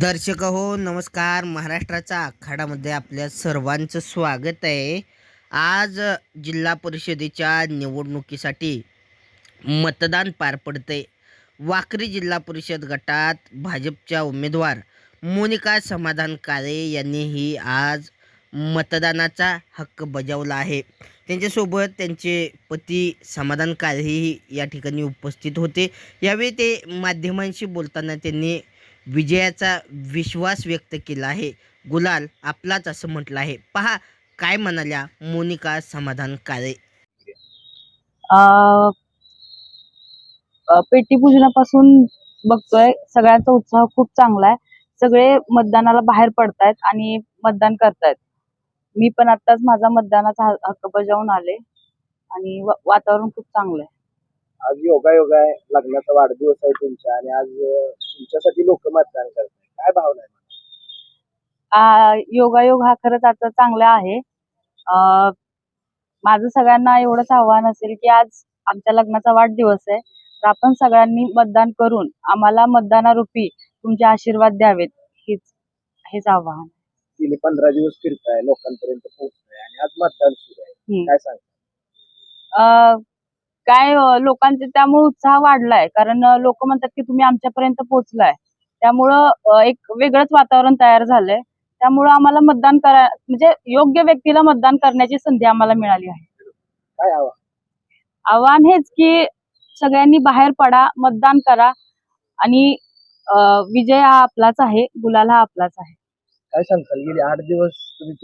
दर्शक हो नमस्कार. महाराष्ट्राचा आखाडामध्ये आपल्या सर्वांचं स्वागत आहे. आज जिल्हा परिषदेच्या निवडणुकीसाठी मतदान पार पडते वाकरी जिल्हा परिषद गटात भाजपच्या उमेदवार मोनिका समाधान काळे यांनीही आज मतदानाचा हक्क बजावला आहे. त्यांच्यासोबत त्यांचे पती समाधान काळेही या ठिकाणी उपस्थित होते. यावेळी ते माध्यमांशी बोलताना त्यांनी विजयाचा विश्वास व्यक्त केला आहे. गुलाल आपलाच असं म्हटलं आहे. पहा काय म्हणाल्या मोनिका समाधान काळे अं, पेटी पूजनापासून बघतोय सगळ्यांचा उत्साह खूप चांगला आहे. सगळे मतदानाला बाहेर पडतायत आणि मतदान करतायत. मी पण आताच माझा मतदानाचा हक्क बजावून आले आणि वातावरण खूप चांगलं आहे. आज योगा योगा आहे लग्नाचा वाढदिवस आहे तुमचा आणि आज तुमच्यासाठी लोक मतदान करतात काय भावना आहे आ, योगायोग हा खरंच आता चांगला आहे. अं, माझं सगळ्यांना एवढंच आव्हान असेल की आज आमच्या लग्नाचा वाढदिवस आहे. तर आपण सगळ्यांनी मतदान करून आम्हाला मतदानारूपी तुमचे आशीर्वाद द्यावेत. हेच हेच आव्हान गेले पंधरा दिवस फिरताय लोकांपर्यंत पोहोचताय आणि आज मतदान सुरू आहे. हम्म. काय सांग अं, काय लोकांचे त्यामुळे उत्साह वाढलाय. कारण लोक म्हणतात की तुम्ही आमच्यापर्यंत पोहोचलाय. त्यामुळं एक वेगळंच वातावरण तयार झालंय. त्यामुळं आम्हाला मतदान करा म्हणजे योग्य व्यक्तीला मतदान करण्याची संधी आम्हाला मिळाली आहे. काय आव्हान? हेच की सगळ्यांनी बाहेर पडा मतदान करा आणि विजय हा आपलाच आहे गुलाल हा आपलाच आहे. काय सांगताल? गेले आठ दिवस तुम्ही